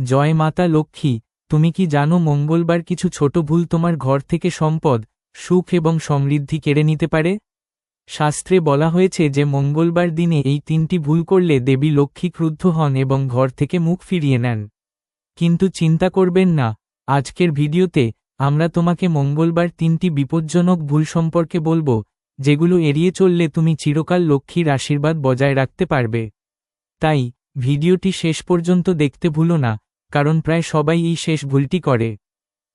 জয় মাতা লক্ষ্মী, তুমি কি জানো মঙ্গলবার কিছু ছোট ভুল তোমার ঘর থেকে সম্পদ, সুখ এবং সমৃদ্ধি কেড়ে নিতে পারে? শাস্ত্রে বলা হয়েছে যে মঙ্গলবার দিনে এই তিনটি ভুল করলে দেবী লক্ষ্মী ক্রুদ্ধ হন এবং ঘর থেকে মুখ ফিরিয়ে নেন। কিন্তু চিন্তা করবেন না, আজকের ভিডিওতে আমরা তোমাকে মঙ্গলবার তিনটি বিপজ্জনক ভুল সম্পর্কে বলব, যেগুলো এড়িয়ে চললে তুমি চিরকাল লক্ষ্মীর আশীর্বাদ বজায় রাখতে পারবে। তাই, ভিডিওটি শেষ পর্যন্ত দেখতে ভুলো না কারণ প্রায় সবাই এই শেষ ভুলটি করে।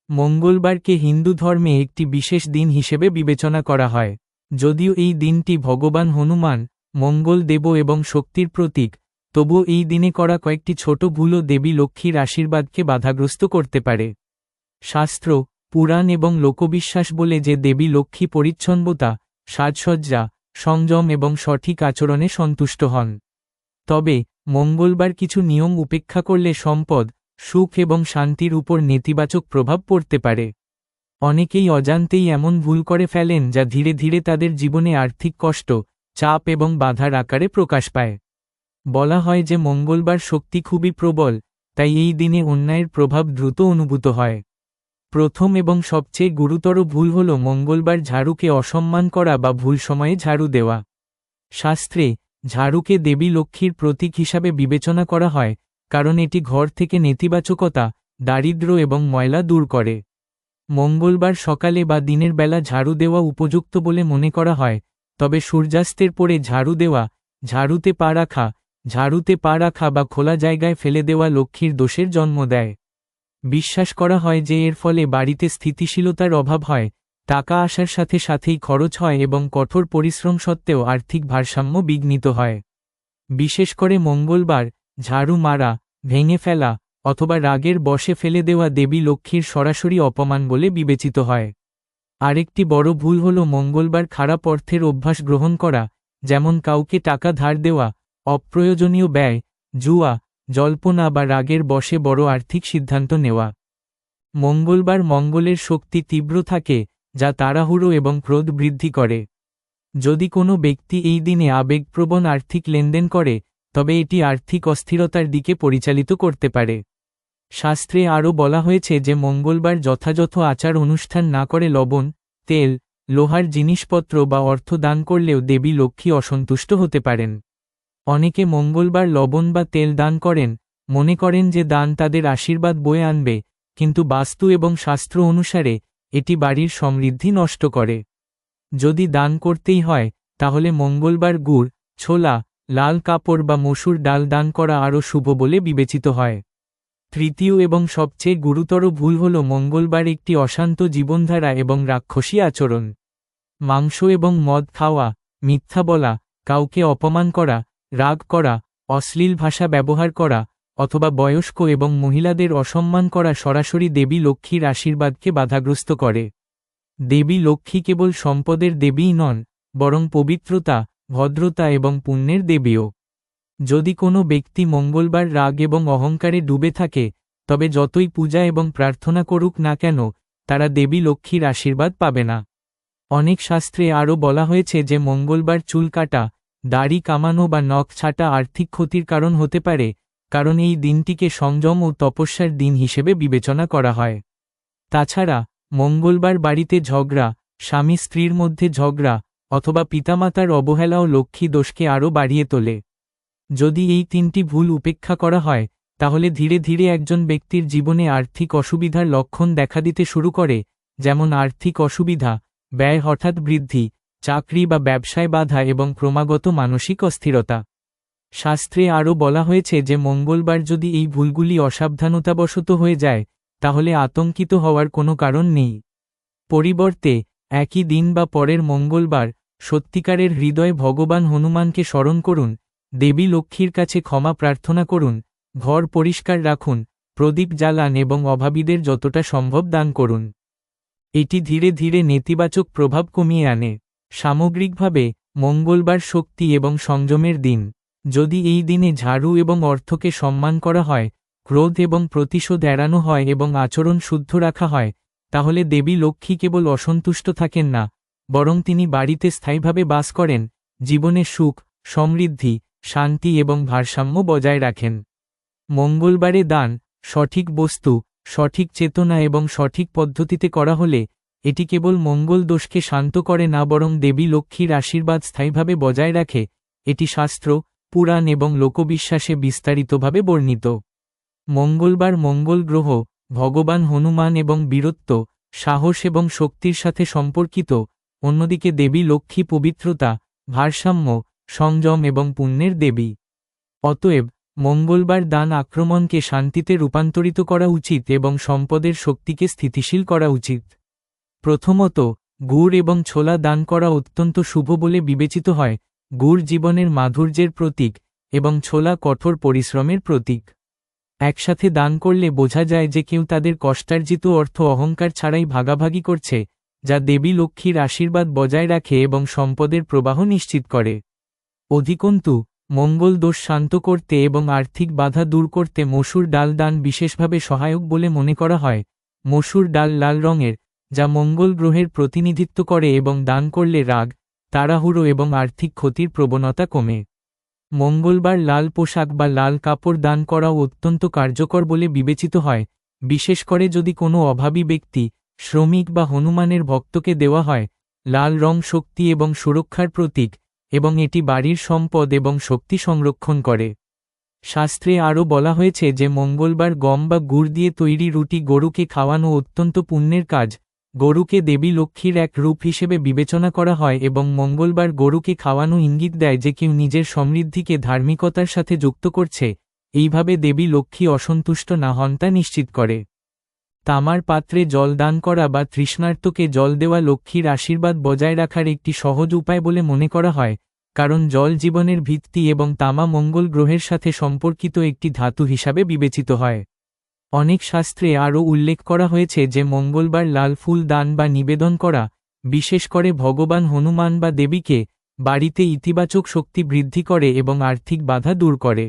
মঙ্গলবারকে হিন্দু ধর্মে একটি বিশেষ দিন হিসেবে বিবেচনা করা হয়। যদিও এই দিনটি ভগবান হনুমান, মঙ্গল দেব এবং শক্তির প্রতীক, তবুও এই দিনে করা কয়েকটি ছোট ভুলও দেবী লক্ষ্মীর আশীর্বাদকে বাধাগ্রস্ত করতে পারে। শাস্ত্র, পুরাণ এবং লোকবিশ্বাস বলে যে দেবী লক্ষ্মী পরিচ্ছন্নতা, সাজসজ্জা, সংযম এবং সঠিক আচরণে সন্তুষ্ট হন। তবে, মঙ্গলবার কিছু নিয়ম উপেক্ষা করলে সম্পদ সুখ এবং শান্তির উপর নেতিবাচক প্রভাব পড়তে পারে। অনেকেই অজান্তেই এমন ভুল করে ফেলেন যা ধীরে ধীরে তাদের জীবনে আর্থিক কষ্ট, চাপ এবং বাধার আকারে প্রকাশ পায়। বলা হয় যে মঙ্গলবার শক্তি খুবই প্রবল, তাই এই দিনে অন্যায়ের প্রভাব দ্রুত অনুভূত হয়। প্রথম এবং সবচেয়ে গুরুতর ভুল হল মঙ্গলবার ঝাড়ুকে অসম্মান করা বা ভুল সময়ে ঝাড়ু দেওয়া। শাস্ত্রে, ঝাড়ুকে দেবী লক্ষ্মীর প্রতীক হিসাবে বিবেচনা করা হয় কারণ এটি ঘর থেকে নেতিবাচকতা, দারিদ্র্য এবং ময়লা দূর করে। মঙ্গলবার সকালে বা দিনের বেলা ঝাড়ু দেওয়া উপযুক্ত বলে মনে করা হয়, তবে সূর্যাস্তের পরে ঝাড়ু দেওয়া, ঝাড়ুতে পা রাখা, ঝাড়ুতে পা রাখা বা খোলা জায়গায় ফেলে দেওয়া লক্ষ্মীর দোষের জন্ম দেয়। বিশ্বাস করা হয় যে এর ফলে বাড়িতে স্থিতিশীলতার অভাব হয়, টাকা আসার সাথে সাথেই খরচ হয় এবং কঠোর পরিশ্রম সত্ত্বেও আর্থিক ভারসাম্য বিঘ্নিত হয়। বিশেষ করে মঙ্গলবার ঝাড়ু মারা, ভেঙে ফেলা, অথবা রাগের বসে ফেলে দেওয়া দেবী লক্ষ্মীর সরাসরি অপমান বলে বিবেচিত হয়। আরেকটি বড় ভুল হল মঙ্গলবার খারাপ অর্থের অভ্যাস গ্রহণ করা, যেমন কাউকে টাকা ধার দেওয়া, অপ্রয়োজনীয় ব্যয়, জুয়া, জল্পনা বা রাগের বসে বড় আর্থিক সিদ্ধান্ত নেওয়া। মঙ্গলবার মঙ্গলের শক্তি তীব্র থাকে, যা তাড়াহুড়ো এবং ক্রোধ বৃদ্ধি করে। যদি কোনো ব্যক্তি এই দিনে আবেগপ্রবণ আর্থিক লেনদেন করে তবে এটি আর্থিক অস্থিরতার দিকে পরিচালিত করতে পারে। শাস্ত্রে আরও বলা হয়েছে যে মঙ্গলবার যথাযথ আচার অনুষ্ঠান না করে লবণ, তেল, লোহার জিনিসপত্র বা অর্থ দান করলেও দেবী লক্ষ্মী অসন্তুষ্ট হতে পারেন। অনেকে মঙ্গলবার লবণ বা তেল দান করেন, মনে করেন যে দান তাদের আশীর্বাদ বয়ে আনবে, কিন্তু বাস্তু এবং শাস্ত্র অনুসারে এটি বাড়ির সমৃদ্ধি নষ্ট করে। যদি দান করতেই হয়, তাহলে মঙ্গলবার গুড়, ছোলা লাল কাপড় বা মসুর ডাল দান করা আরও শুভ বলে বিবেচিত হয়। তৃতীয় এবং সবচেয়ে গুরুতর ভুল হল মঙ্গলবার একটি অশান্ত জীবনধারা এবং রাক্ষসী আচরণ। মাংস এবং মদ খাওয়া, মিথ্যা বলা, কাউকে অপমান করা, রাগ করা, অশ্লীল ভাষা ব্যবহার করা, অথবা বয়স্ক এবং মহিলাদের অসম্মান করা সরাসরি দেবী লক্ষ্মীর আশীর্বাদকে বাধাগ্রস্ত করে। দেবী লক্ষ্মী কেবল সম্পদের দেবীই নন, বরং পবিত্রতা ভদ্রতা এবং পুণ্যের দেবীও। যদি কোনো ব্যক্তি মঙ্গলবার রাগ এবং অহংকারে ডুবে থাকে, তবে যতই পূজা এবং প্রার্থনা করুক না কেন, তারা দেবী লক্ষ্মীর আশীর্বাদ পাবে না। অনেক শাস্ত্রে আরও বলা হয়েছে যে মঙ্গলবার চুল কাটা, দাড়ি কামানো বা নখ ছাটা আর্থিক ক্ষতির কারণ হতে পারে, কারণ এই দিনটিকে সংযম ও তপস্যার দিন হিসেবে বিবেচনা করা হয়। তাছাড়া, মঙ্গলবার বাড়িতে ঝগড়া স্বামী স্ত্রীর মধ্যে ঝগড়া অথবা পিতামাতার অবহেলাও লক্ষ্মী দোষকে আরও বাড়িয়ে তোলে। যদি এই তিনটি ভুল উপেক্ষা করা হয়, তাহলে ধীরে ধীরে একজন ব্যক্তির জীবনে আর্থিক অসুবিধার লক্ষণ দেখা দিতে শুরু করে, যেমন আর্থিক অসুবিধা, ব্যয় হঠাৎ বৃদ্ধি, চাকরি বা ব্যবসায় বাধা এবং ক্রমাগত মানসিক অস্থিরতা। শাস্ত্রে আরও বলা হয়েছে যে, মঙ্গলবার যদি এই ভুলগুলি অসাবধানতাবশত হয়ে যায়, তাহলে আতঙ্কিত হওয়ার কোনো কারণ নেই। পরিবর্তে, একই দিন বা পরের মঙ্গলবার সত্যিকারের হৃদয়ে ভগবান হনুমানকে স্মরণ করুন, দেবী লক্ষ্মীর কাছে ক্ষমা প্রার্থনা করুন, ঘর পরিষ্কার রাখুন, প্রদীপ জ্বালান এবং অভাবীদের যতটা সম্ভব দান করুন। এটি ধীরে ধীরে নেতিবাচক প্রভাব কমিয়ে আনে। সামগ্রিকভাবে, মঙ্গলবার শক্তি এবং সংযমের দিন। যদি এই দিনে ঝাড়ু এবং অর্থকে সম্মান করা হয়, ক্রোধ এবং প্রতিশোধ এড়ানো হয় এবং আচরণ শুদ্ধ রাখা হয়, তাহলে দেবী লক্ষ্মী কেবল অসন্তুষ্ট থাকেন না বরং তিনি বাড়িতে স্থায়ীভাবে বাস করেন, জীবনে সুখ, সমৃদ্ধি, শান্তি এবং ভারসাম্য বজায় রাখেন। মঙ্গলবারে দান, সঠিক বস্তু, সঠিক চেতনা এবং সঠিক পদ্ধতিতে করা হলে, এটি কেবল মঙ্গল দোষকে শান্ত করে না বরং দেবী লক্ষ্মীর আশীর্বাদ স্থায়ীভাবে বজায় রাখে, এটি শাস্ত্র, পুরাণ এবং লোকবিশ্বাসে বিস্তারিতভাবে বর্ণিত। মঙ্গলবার মঙ্গল গ্রহ, ভগবান হনুমান এবং বীরত্ব, সাহস এবং শক্তির সাথে সম্পর্কিত অন্যদিকে দেবী লক্ষ্মী পবিত্রতা, ভারসাম্য, সংযম এবং পুণ্যের দেবী। অতএব, মঙ্গলবার দান আক্রমণকে শান্তিতে রূপান্তরিত করা উচিত এবং সম্পদের শক্তিকে স্থিতিশীল করা উচিত। প্রথমত, গুড় এবং ছোলা দান করা অত্যন্ত শুভ বলে বিবেচিত হয়, গুড় জীবনের মাধুর্যের প্রতীক এবং ছোলা কঠোর পরিশ্রমের প্রতীক। একসাথে দান করলে বোঝা যায় যে কেউ তাদের কষ্টার্জিত অর্থ অহংকার ছাড়াই ভাগাভাগি করছে যা দেবী লক্ষ্মীর আশীর্বাদ বজায় রাখে এবং সম্পদের প্রবাহ নিশ্চিত করে। অধিকন্তু, মঙ্গল দোষ শান্ত করতে এবং আর্থিক বাধা দূর করতে মসুর ডাল দান বিশেষভাবে সহায়ক বলে মনে করা হয়। মসুর ডাল লাল রঙের, যা মঙ্গল গ্রহের প্রতিনিধিত্ব করে এবং দান করলে রাগ, তাড়াহুড়ো এবং আর্থিক ক্ষতির প্রবণতা কমে। মঙ্গলবার লাল পোশাক বা লাল কাপড় দান করাও অত্যন্ত কার্যকর বলে বিবেচিত হয়, বিশেষ করে যদি কোনো অভাবী ব্যক্তি শ্রমিক বা হনুমানের ভক্তকে দেওয়া হয়, লাল রং শক্তি এবং সুরক্ষার প্রতীক, এবং এটি বাড়ির সম্পদ এবং শক্তি সংরক্ষণ করে। শাস্ত্রে আরও বলা হয়েছে যে মঙ্গলবার গম বা গুড় দিয়ে তৈরি রুটি গরুকে খাওয়ানো অত্যন্ত পুণ্যের কাজ। গরুকে দেবী লক্ষ্মীর এক রূপ হিসেবে বিবেচনা করা হয় এবং মঙ্গলবার গরুকে খাওয়ানো ইঙ্গিত দেয় যে কেউ নিজের সমৃদ্ধিকে ধার্মিকতার সাথে যুক্ত করছে। এইভাবে দেবী লক্ষ্মী অসন্তুষ্ট না হন তা নিশ্চিত করে। তামার পাত্রে জল দান করা বা তৃষ্ণার্তকে জল দেওয়া লক্ষ্মীর আশীর্বাদ বজায় রাখার একটি সহজ উপায় বলে মনে করা হয়, কারণ জল জীবনের ভিত্তি এবং তামা মঙ্গল গ্রহের সাথে সম্পর্কিত একটি ধাতু হিসাবে বিবেচিত হয়। অনেক শাস্ত্রে আরও উল্লেখ করা হয়েছে যে মঙ্গলবার লাল ফুল দান বা নিবেদন করা, বিশেষ করে ভগবান হনুমান বা দেবীকে, বাড়িতে ইতিবাচক শক্তি বৃদ্ধি করে এবং আর্থিক বাধা দূর করে।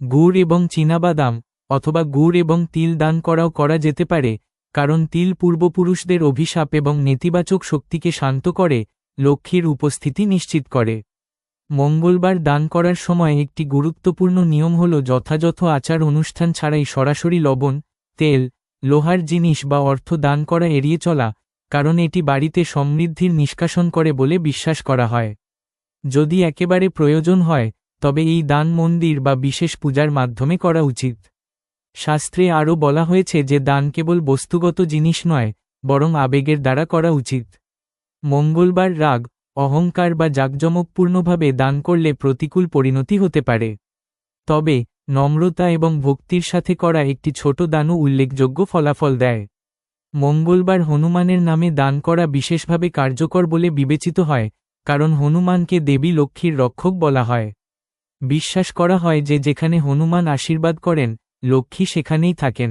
গুড় এবং চীনাবাদাম অথবা গুড় এবং তিল দান করাও করা যেতে পারে, কারণ তিল পূর্বপুরুষদের অভিশাপ এবং নেতিবাচক শক্তিকে শান্ত করে, লক্ষ্মীর উপস্থিতি নিশ্চিত করে। মঙ্গলবার দান করার সময় একটি গুরুত্বপূর্ণ নিয়ম হল যথাযথ আচার অনুষ্ঠান ছাড়াই সরাসরি লবণ, তেল, লোহার জিনিস বা অর্থ দান করা এড়িয়ে চলা, কারণ এটি বাড়িতে সমৃদ্ধির নিষ্কাশন করে বলে বিশ্বাস করা হয়। যদি একেবারে প্রয়োজন হয়, তবে এই দান মন্দির বা বিশেষ পূজার মাধ্যমে করা উচিত। শাস্ত্রে আরও বলা হয়েছে যে দান কেবল বস্তুগত জিনিস নয়, বরং আবেগের দ্বারা করা উচিত। মঙ্গলবার রাগ, অহংকার বা জাঁকজমকপূর্ণভাবে দান করলে প্রতিকূল পরিণতি হতে পারে। তবে, নম্রতা এবং ভক্তির সাথে করা একটি ছোট দানও উল্লেখযোগ্য ফলাফল দেয়। মঙ্গলবার হনুমানের নামে দান করা বিশেষভাবে কার্যকর বলে বিবেচিত হয়, কারণ হনুমানকে দেবী লক্ষ্মীর রক্ষক বলা হয়। বিশ্বাস করা হয় যে যেখানে হনুমান আশীর্বাদ করেন লক্ষ্মী সেখানেই থাকেন।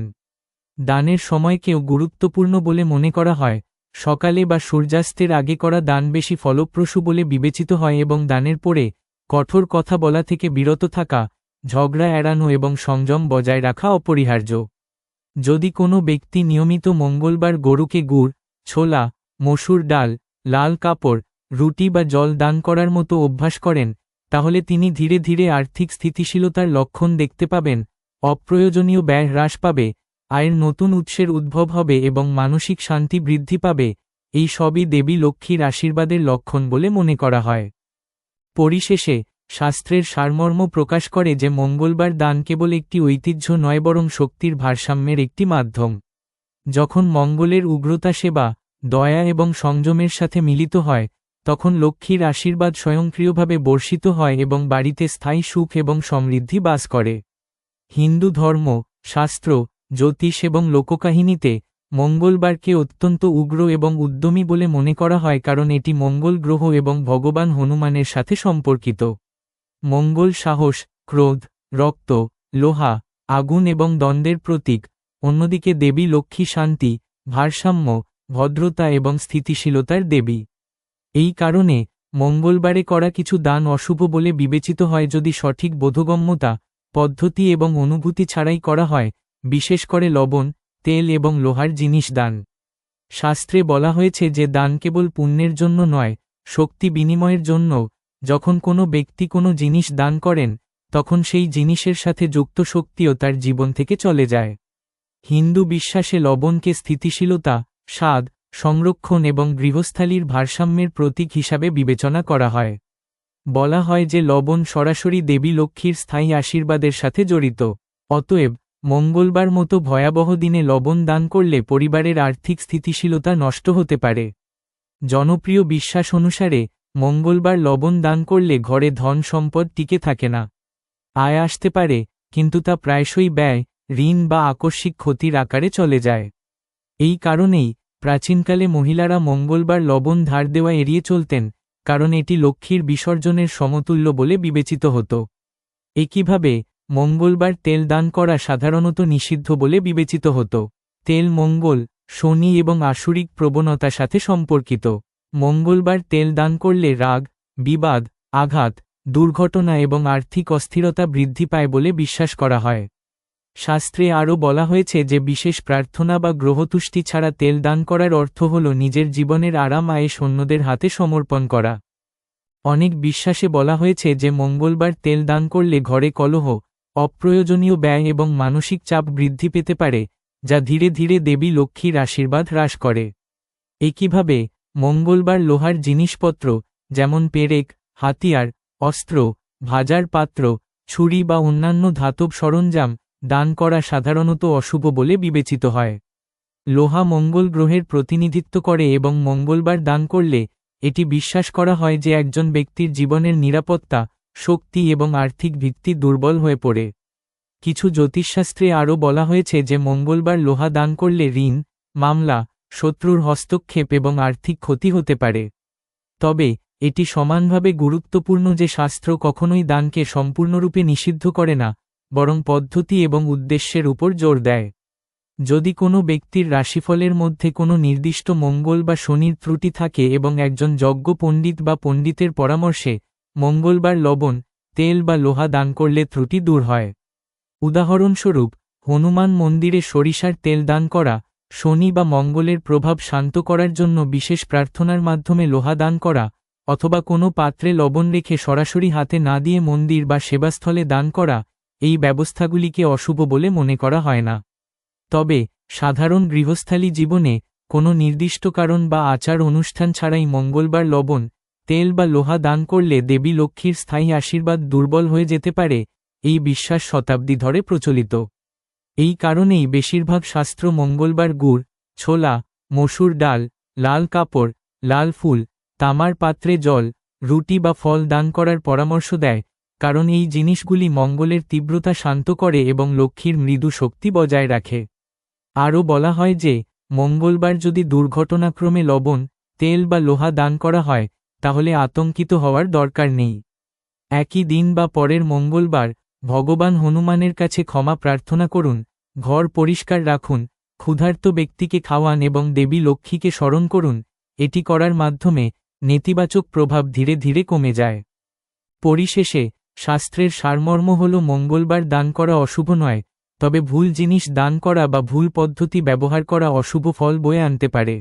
দানের সময়কেও গুরুত্বপূর্ণ বলে মনে করা হয়, সকালে বা সূর্যাস্তের আগে করা দান বেশি ফলপ্রসূ বলে বিবেচিত হয় এবং দানের পরে কঠোর কথা বলা থেকে বিরত থাকা, ঝগড়া এড়ানো এবং সংযম বজায় রাখা অপরিহার্য। যদি কোনো ব্যক্তি নিয়মিত মঙ্গলবার গরুকে গুড়, ছোলা, মসুর ডাল, লাল কাপড়, রুটি বা জল দান করার মতো অভ্যাস করেন, তাহলে তিনি ধীরে ধীরে আর্থিক স্থিতিশীলতার লক্ষণ দেখতে পাবেন অপ্রয়োজনীয় ব্যয় হ্রাস পাবে, আয়ের নতুন উৎসের উদ্ভব হবে এবং মানসিক শান্তি বৃদ্ধি পাবে, এই সবই দেবী লক্ষ্মীর আশীর্বাদের লক্ষণ বলে মনে করা হয়। পরিশেষে, শাস্ত্রের সারমর্ম প্রকাশ করে যে মঙ্গলবার দান কেবল একটি ঐতিহ্য নয় বরং শক্তির ভারসাম্যের একটি মাধ্যম। যখন মঙ্গলের উগ্রতা সেবা, দয়া এবং সংযমের সাথে মিলিত হয়, তখন লক্ষ্মীর আশীর্বাদ স্বয়ংক্রিয়ভাবে বর্ষিত হয় এবং বাড়িতে স্থায়ী সুখ এবং সমৃদ্ধি বাস করে। হিন্দু ধর্ম, শাস্ত্র, জ্যোতিষ এবং লোককাহিনীতে মঙ্গলবারকে অত্যন্ত উগ্র এবং উদ্যমী বলে মনে করা হয় কারণ এটি মঙ্গল গ্রহ এবং ভগবান হনুমানের সাথে সম্পর্কিত। মঙ্গল সাহস, ক্রোধ, রক্ত, লোহা, আগুন এবং দ্বন্দ্বের প্রতীক, অন্যদিকে দেবী লক্ষ্মী শান্তি, ভারসাম্য, ভদ্রতা এবং স্থিতিশীলতার দেবী। এই কারণে মঙ্গলবারে করা কিছু দান অশুভ বলে বিবেচিত হয় যদি সঠিক বোধগম্যতা পদ্ধতি এবং অনুভূতি ছাড়াই করা হয়, বিশেষ করে লবণ, তেল এবং লোহার জিনিস দান। শাস্ত্রে বলা হয়েছে যে দান কেবল পুণ্যের জন্য নয়, শক্তি বিনিময়ের জন্য যখন কোনো ব্যক্তি কোনো জিনিস দান করেন, তখন সেই জিনিসের সাথে যুক্ত শক্তিও তার জীবন থেকে চলে যায়। হিন্দু বিশ্বাসে লবণকে স্থিতিশীলতা, স্বাদ, সংরক্ষণ এবং গৃহস্থালীর ভারসাম্যের প্রতীক হিসাবে বিবেচনা করা হয়। বলা হয় যে লবণ সরাসরি দেবী লক্ষ্মীর স্থায়ী আশীর্বাদের সাথে জড়িত। অতএব, মঙ্গলবার মতো ভয়াবহ দিনে লবণ দান করলে পরিবারের আর্থিক স্থিতিশীলতা নষ্ট হতে পারে। জনপ্রিয় বিশ্বাস অনুসারে, মঙ্গলবার লবণ দান করলে ঘরে ধন সম্পদ টিকে থাকে না। আয় আসতে পারে, কিন্তু তা প্রায়শই ব্যয়, ঋণ বা আকস্মিক ক্ষতির আকারে চলে যায়। এই কারণেই প্রাচীনকালে মহিলারা মঙ্গলবার লবণ ধার দেওয়া এড়িয়ে চলতেন কারণ এটি লক্ষ্মীর বিসর্জনের সমতুল্য বলে বিবেচিত হতো। একইভাবে, মঙ্গলবার তেল দান করা সাধারণত নিষিদ্ধ বলে বিবেচিত হতো। তেল মঙ্গল, শনি এবং আসুরিক প্রবণতার সাথে সম্পর্কিত। মঙ্গলবার তেল দান করলে রাগ, বিবাদ, আঘাত, দুর্ঘটনা এবং আর্থিক অস্থিরতা বৃদ্ধি পায় বলে বিশ্বাস করা হয়। শাস্ত্রে আরও বলা হয়েছে যে বিশেষ প্রার্থনা বা গ্রহতুষ্টি ছাড়া তেল দান করার অর্থ হল নিজের জীবনের আরাম আয়ে সৈন্যদের হাতে সমর্পণ করা। অনেক বিশ্বাসে বলা হয়েছে যে মঙ্গলবার তেল দান করলে ঘরে কলহ, অপ্রয়োজনীয় ব্যয় এবং মানসিক চাপ বৃদ্ধি পেতে পারে, যা ধীরে ধীরে দেবী লক্ষ্মীর আশীর্বাদ হ্রাস করে। একইভাবে, মঙ্গলবার লোহার জিনিসপত্র, যেমন পেরেক, হাতিয়ার, অস্ত্র, ভাজার পাত্র, ছুরি বা অন্যান্য ধাতব সরঞ্জাম দান করা সাধারণত অশুভ বলে বিবেচিত হয়। লোহা মঙ্গল গ্রহের প্রতিনিধিত্ব করে এবং মঙ্গলবার দান করলে এটি বিশ্বাস করা হয় যে একজন ব্যক্তির জীবনের নিরাপত্তা, শক্তি এবং আর্থিক ভিত্তি দুর্বল হয়ে পড়ে। কিছু জ্যোতিষশাস্ত্রে আরও বলা হয়েছে যে মঙ্গলবার লোহা দান করলে ঋণ, মামলা, শত্রুর হস্তক্ষেপ এবং আর্থিক ক্ষতি হতে পারে। তবে, এটি সমানভাবে গুরুত্বপূর্ণ যে শাস্ত্র কখনোই দানকে সম্পূর্ণরূপে নিষিদ্ধ করে না বরং পদ্ধতি এবং উদ্দেশ্যের উপর জোর দেয়। যদি কোনো ব্যক্তির রাশিফলের মধ্যে কোনো নির্দিষ্ট মঙ্গল বা শনির ত্রুটি থাকে এবং একজন যজ্ঞ পণ্ডিত বা পণ্ডিতের পরামর্শে মঙ্গলবার লবণ, তেল বা লোহা দান করলে ত্রুটি দূর হয়। উদাহরণস্বরূপ, হনুমান মন্দিরে সরিষার তেল দান করা, শনি বা মঙ্গলের প্রভাব শান্ত করার জন্য বিশেষ প্রার্থনার মাধ্যমে লোহা দান করা, অথবা কোনো পাত্রে লবণ রেখে সরাসরি হাতে না দিয়ে মন্দির বা সেবাস্থলে দান করা এই ব্যবস্থাগুলিকে অশুভ বলে মনে করা হয় না। তবে, সাধারণ গৃহস্থালী জীবনে কোনো নির্দিষ্ট কারণ বা আচার অনুষ্ঠান ছাড়াই মঙ্গলবার লবণ, তেল বা লোহা দান করলে দেবী লক্ষ্মীর স্থায়ী আশীর্বাদ দুর্বল হয়ে যেতে পারে, এই বিশ্বাস শতাব্দী ধরে প্রচলিত। এই কারণেই বেশিরভাগ শাস্ত্র মঙ্গলবার গুড়, ছোলা, মসুর ডাল, লাল কাপড়, লাল ফুল, তামার পাত্রে জল, রুটি বা ফল দান করার পরামর্শ দেয় কারণ এই জিনিসগুলি মঙ্গলের তীব্রতা শান্ত করে এবং লক্ষ্মীর মৃদু শক্তি বজায় রাখে। আরও বলা হয় যে, মঙ্গলবার যদি দুর্ঘটনাক্রমে লবণ, তেল বা লোহা দান করা হয়, তাহলে আতঙ্কিত হওয়ার দরকার নেই। একই দিন বা পরের মঙ্গলবার, ভগবান হনুমানের কাছে ক্ষমা প্রার্থনা করুন, ঘর পরিষ্কার রাখুন, ক্ষুধার্ত ব্যক্তিকে খাওয়ান এবং দেবী লক্ষ্মীকে স্মরণ করুন, এটি করার মাধ্যমে নেতিবাচক প্রভাব ধীরে ধীরে কমে যায়। পরিশেষে শাস্ত্রের সারমর্ম হল মঙ্গলবার দান করা অশুভ নয়, তবে ভুল জিনিস দান করা বা ভুল পদ্ধতি ব্যবহার করা অশুভ ফল বয়ে আনতে পারে।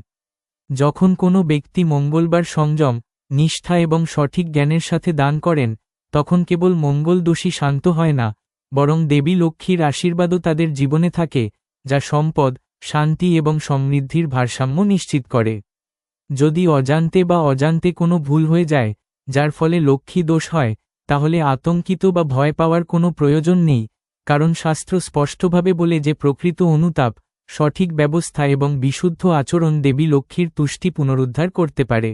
যখন কোনো ব্যক্তি মঙ্গলবার সংযম, নিষ্ঠা এবং সঠিক জ্ঞানের সাথে দান করেন, তখন কেবল মঙ্গল দোষী শান্ত হয় না, বরং দেবী লক্ষ্মীর আশীর্বাদও তাদের জীবনে থাকে, যা সম্পদ, শান্তি এবং সমৃদ্ধির ভারসাম্য নিশ্চিত করে। যদি অজান্তে বা অজান্তে কোনো ভুল হয়ে যায়, যার ফলে লক্ষ্মী দোষ হয় তাহলে আতঙ্কিত বা ভয় পাওয়ার কোনো প্রয়োজন নেই, কারণ শাস্ত্র স্পষ্টভাবে বলে যে প্রকৃত অনুতাপ, সঠিক ব্যবস্থা এবং বিশুদ্ধ আচরণ দেবী লক্ষ্মীর তুষ্টি পুনরুদ্ধার করতে পারে।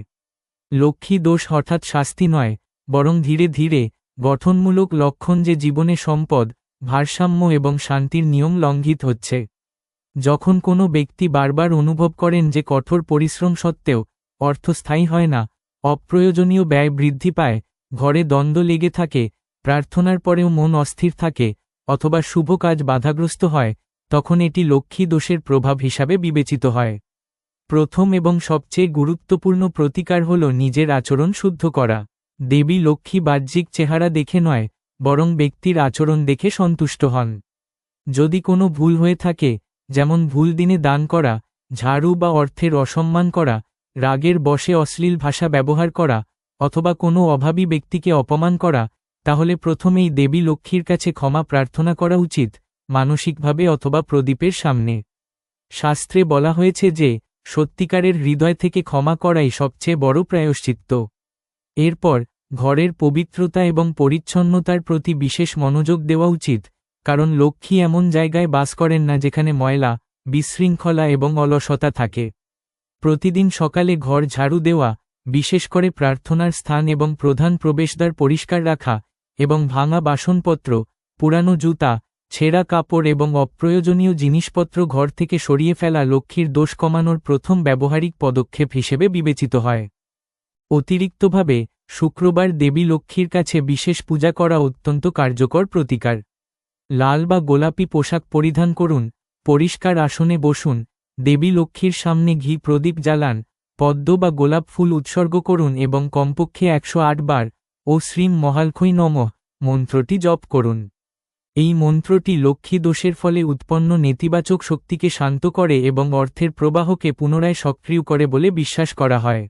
লক্ষ্মী দোষ হঠাৎ শাস্তি নয়, বরং ধীরে ধীরে, গঠনমূলক লক্ষণ যে জীবনে সম্পদ, ভারসাম্য এবং শান্তির নিয়ম লঙ্ঘিত হচ্ছে। যখন কোনো ব্যক্তি বারবার অনুভব করেন যে কঠোর পরিশ্রম সত্ত্বেও অর্থ স্থায়ী হয় না, অপ্রয়োজনীয় ব্যয় বৃদ্ধি পায় ঘরে দ্বন্দ্ব লেগে থাকে, প্রার্থনার পরেও মন অস্থির থাকে, অথবা শুভ কাজ বাধাগ্রস্ত হয়, তখন এটি লক্ষ্মী দোষের প্রভাব হিসাবে বিবেচিত হয়। প্রথম এবং সবচেয়ে গুরুত্বপূর্ণ প্রতিকার হল নিজের আচরণ শুদ্ধ করা। দেবী লক্ষ্মী বাহ্যিক চেহারা দেখে নয়, বরং ব্যক্তির আচরণ দেখে সন্তুষ্ট হন। যদি কোনো ভুল হয়ে থাকে, যেমন ভুল দিনে দান করা, ঝাড়ু বা অর্থের অসম্মান করা, রাগের বসে অশ্লীল ভাষা ব্যবহার করা অথবা কোনো অভাবী ব্যক্তিকে অপমান করা, তাহলে প্রথমেই দেবী লক্ষ্মীর কাছে ক্ষমা প্রার্থনা করা উচিত, মানসিকভাবে অথবা প্রদীপের সামনে। শাস্ত্রে বলা হয়েছে যে, সত্যিকারের হৃদয় থেকে ক্ষমা করাই সবচেয়ে বড় প্রায়শ্চিত্ত। এরপর, ঘরের পবিত্রতা এবং পরিচ্ছন্নতার প্রতি বিশেষ মনোযোগ দেওয়া উচিত, কারণ লক্ষ্মী এমন জায়গায় বাস করেন না যেখানে ময়লা, বিশৃঙ্খলা এবং অলসতা থাকে। প্রতিদিন সকালে ঘর ঝাড়ু দেওয়া বিশেষ করে প্রার্থনার স্থান এবং প্রধান প্রবেশদ্বার পরিষ্কার রাখা এবং ভাঙা বাসনপত্র, পুরানো জুতা, ছেঁড়া কাপড় এবং অপ্রয়োজনীয় জিনিসপত্র ঘর থেকে সরিয়ে ফেলা লক্ষ্মীর দোষ কমানোর প্রথম ব্যবহারিক পদক্ষেপ হিসেবে বিবেচিত হয়। অতিরিক্তভাবে, শুক্রবার দেবী লক্ষ্মীর কাছে বিশেষ পূজা করা অত্যন্ত কার্যকর প্রতিকার। লাল বা গোলাপি পোশাক পরিধান করুন, পরিষ্কার আসনে বসুন, দেবী লক্ষ্মীর সামনে ঘি প্রদীপ জ্বালান পদ্ম বা গোলাপ ফুল উৎসর্গ করুন এবং কমপক্ষে একশো বার, ও শ্রীম মহালখৈ নমঃ মন্ত্রটি জপ করুন। এই মন্ত্রটি লক্ষ্মী দোষের ফলে উৎপন্ন নেতিবাচক শক্তিকে শান্ত করে এবং অর্থের প্রবাহকে পুনরায় সক্রিয় করে বলে বিশ্বাস করা হয়।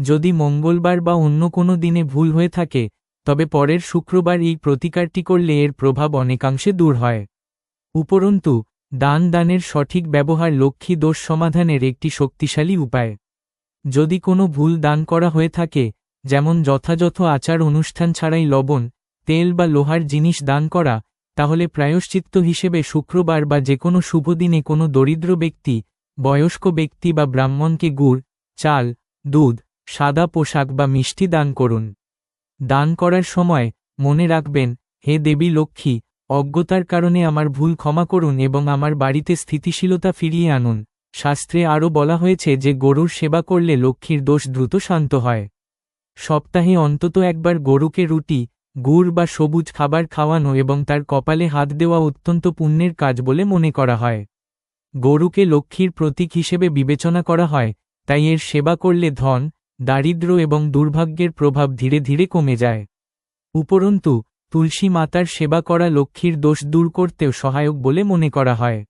যদি মঙ্গলবার বা অন্য কোনো দিনে ভুল হয়ে থাকে, তবে পরের শুক্রবার এই প্রতিকারটি করলে এর প্রভাব অনেকাংশে দূর হয়। উপরন্তু, দান দানের সঠিক ব্যবহার লক্ষ্মী দোষ সমাধানের একটি শক্তিশালী উপায়। যদি কোনো ভুল দান করা হয়ে থাকে, যেমন যথাযথ আচার অনুষ্ঠান ছাড়াই লবণ, তেল বা লোহার জিনিস দান করা, তাহলে প্রায়শ্চিত্ত হিসেবে শুক্রবার বা যে কোনো শুভ দিনে কোনো দরিদ্র ব্যক্তি, বয়স্ক ব্যক্তি বা ব্রাহ্মণকে গুড়, চাল, দুধ, সাদা পোশাক বা মিষ্টি দান করুন। দান করার সময় মনে রাখবেন, হে দেবী লক্ষ্মী, অজ্ঞতার কারণে আমার ভুল ক্ষমা করুন এবং আমার বাড়িতে স্থিতিশীলতা ফিরিয়ে আনুন। শাস্ত্রে আরও বলা হয়েছে যে গরুর সেবা করলে লক্ষ্মীর দোষ দ্রুত শান্ত হয়। সপ্তাহে অন্তত একবার গরুকে রুটি, গুড় বা সবুজ খাবার খাওয়ানো এবং তার কপালে হাত দেওয়া অত্যন্ত পুণ্যের কাজ বলে মনে করা হয়। গরুকে লক্ষ্মীর প্রতীক হিসেবে বিবেচনা করা হয়, তাই এর সেবা করলে ধন, দারিদ্র এবং দুর্ভাগ্যের প্রভাব ধীরে ধীরে কমে যায়। উপরন্তু, তুলসী মাতার সেবা করা লক্ষ্মীর দোষ দূর করতেও সহায়ক বলে মনে করা হয়।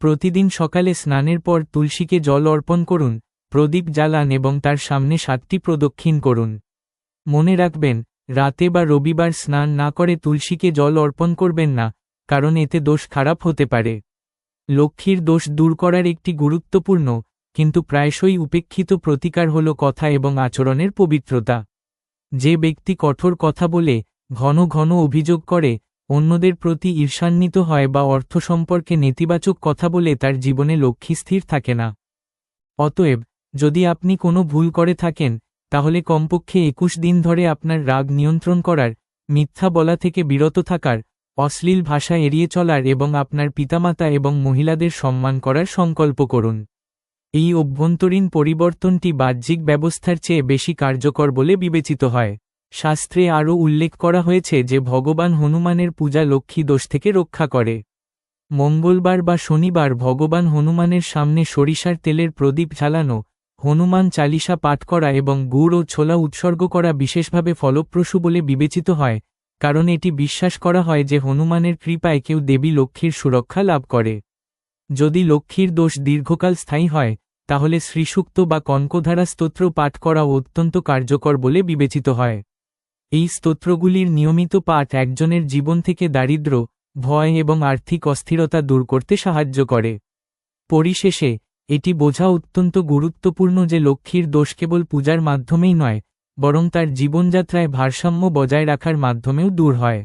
প্রতিদিন সকালে স্নানের পর তুলসীকে জল অর্পণ করুন, প্রদীপ জ্বালান এবং তার সামনে সাতটি প্রদক্ষিণ করুন। মনে রাখবেন, রাতে বা রবিবার স্নান না করে তুলসীকে জল অর্পণ করবেন না, কারণ এতে দোষ খারাপ হতে পারে। লক্ষ্মীর দোষ দূর করার একটি গুরুত্বপূর্ণ, কিন্তু প্রায়শই উপেক্ষিত প্রতিকার হল কথা এবং আচরণের পবিত্রতা। যে ব্যক্তি কঠোর কথা বলে, ঘন ঘন অভিযোগ করে অন্যদের প্রতি ঈর্ষান্বিত হয় বা অর্থ সম্পর্কে নেতিবাচক কথা বলে তার জীবনে লক্ষ্মী স্থির থাকে না। অতএব, যদি আপনি কোনো ভুল করে থাকেন, তাহলে কমপক্ষে একুশ দিন ধরে আপনার রাগ নিয়ন্ত্রণ করার, মিথ্যা বলা থেকে বিরত থাকার, অশ্লীল ভাষা এড়িয়ে চলার এবং আপনার পিতামাতা এবং মহিলাদের সম্মান করার সংকল্প করুন। এই অভ্যন্তরীণ পরিবর্তনটি বাহ্যিক ব্যবস্থার চেয়ে বেশি কার্যকর বলে বিবেচিত হয়। শাস্ত্রে আরও উল্লেখ করা হয়েছে যে ভগবান হনুমানের পূজা লক্ষ্মী দোষ থেকে রক্ষা করে। মঙ্গলবার বা শনিবার ভগবান হনুমানের সামনে সরিষার তেলের প্রদীপ ঝালানো হনুমান চালিসা পাঠ করা এবং গুড় ও ছোলা উৎসর্গ করা বিশেষভাবে ফলপ্রসূ বলে বিবেচিত হয়, কারণ এটি বিশ্বাস করা হয় যে হনুমানের কৃপায় কেউ দেবী লক্ষ্মীর সুরক্ষা লাভ করে। যদি লক্ষ্মীর দোষ দীর্ঘকাল স্থায়ী হয়, তাহলে শ্রীসুক্ত বা কনকধারা স্তোত্র পাঠ করা অত্যন্ত কার্যকর বলে বিবেচিত হয়। এই স্তোত্রগুলির নিয়মিত পাঠ একজনের জীবন থেকে দারিদ্র, ভয় এবং আর্থিক অস্থিরতা দূর করতে সাহায্য করে। পরিশেষে, এটি বোঝা অত্যন্ত গুরুত্বপূর্ণ যে লক্ষ্মীর দোষ কেবল পূজার মাধ্যমেই নয়, বরং তার জীবনযাত্রায় ভারসাম্য বজায় রাখার মাধ্যমেও দূর হয়।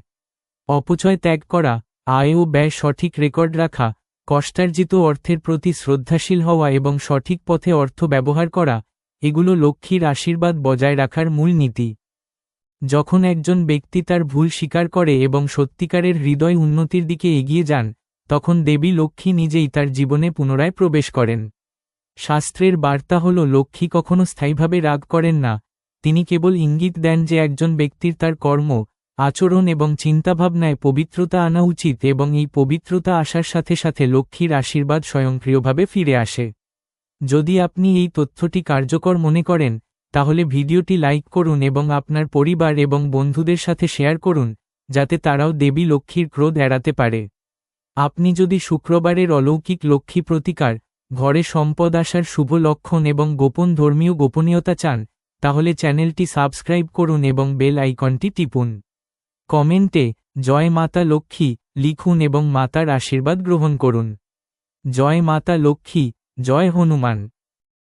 অপচয় ত্যাগ করা, আয় ও ব্যয় সঠিক রেকর্ড রাখা, কষ্টার্জিত অর্থের প্রতি শ্রদ্ধাশীল হওয়া এবং সঠিক পথে অর্থ ব্যবহার করা, এগুলো লক্ষ্মীর আশীর্বাদ বজায় রাখার মূল নীতি। যখন একজন ব্যক্তি তার ভুল স্বীকার করে এবং সত্যিকারের হৃদয় উন্নতির দিকে এগিয়ে যান, তখন দেবী লক্ষ্মী নিজেই তার জীবনে পুনরায় প্রবেশ করেন। শাস্ত্রের বার্তা হল, লক্ষ্মী কখনো স্থায়ীভাবে রাগ করেন না। তিনি কেবল ইঙ্গিত দেন যে একজন ব্যক্তির তার কর্ম, আচরণ এবং চিন্তাভাবনায় পবিত্রতা আনা উচিত এবং এই পবিত্রতা আসার সাথে সাথে লক্ষ্মীর আশীর্বাদ স্বয়ংক্রিয়ভাবে ফিরে আসে। যদি আপনি এই তথ্যটি কার্যকর মনে করেন তাহলে ভিডিওটি লাইক করুন এবং আপনার পরিবার এবং বন্ধুদের সাথে শেয়ার করুন, যাতে তারাও দেবী লক্ষ্মীর ক্রোধ এড়াতে পারে। আপনি যদি শুক্রবারের অলৌকিক লক্ষ্মী প্রতিকার, ঘরে সম্পদ আসার শুভ লক্ষণ এবং গোপন ধর্মীয় গোপনীয়তা চান, তাহলে চ্যানেলটি সাবস্ক্রাইব করুন এবং বেল আইকনটি টিপুন। কমেন্টে, জয় মাতা লক্ষ্মী, লিখুন এবং মাতার আশীর্বাদ গ্রহণ করুন। জয় মাতা লক্ষ্মী, জয় হনুমান।